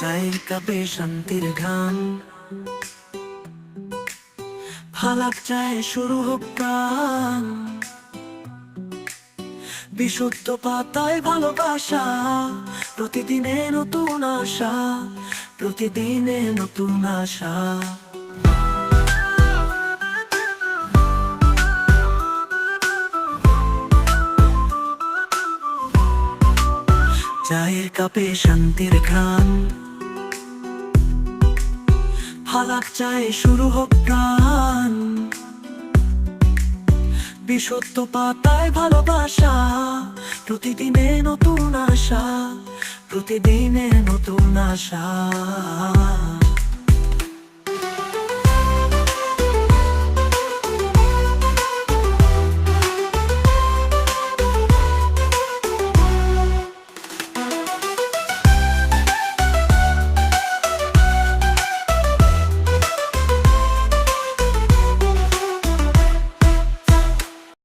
চায়ের কাপে শান্তির ঘাম ফালাক চায় শুরু হোক প্রাণ। বিশুদ্ধ পাতায় ভালোবাসা, প্রতিদিনে নতুন আশা, প্রতিদিনে নতুন আশা। চায়ের কাপে শান্তির ঘ্রাণ। ফালাক চায় শুরু হোক প্রাণ। বিশুদ্ধ পাতায় ভালোবাসা প্রতিদিনে নতুন আশা প্রতিদিনে নতুন আশা।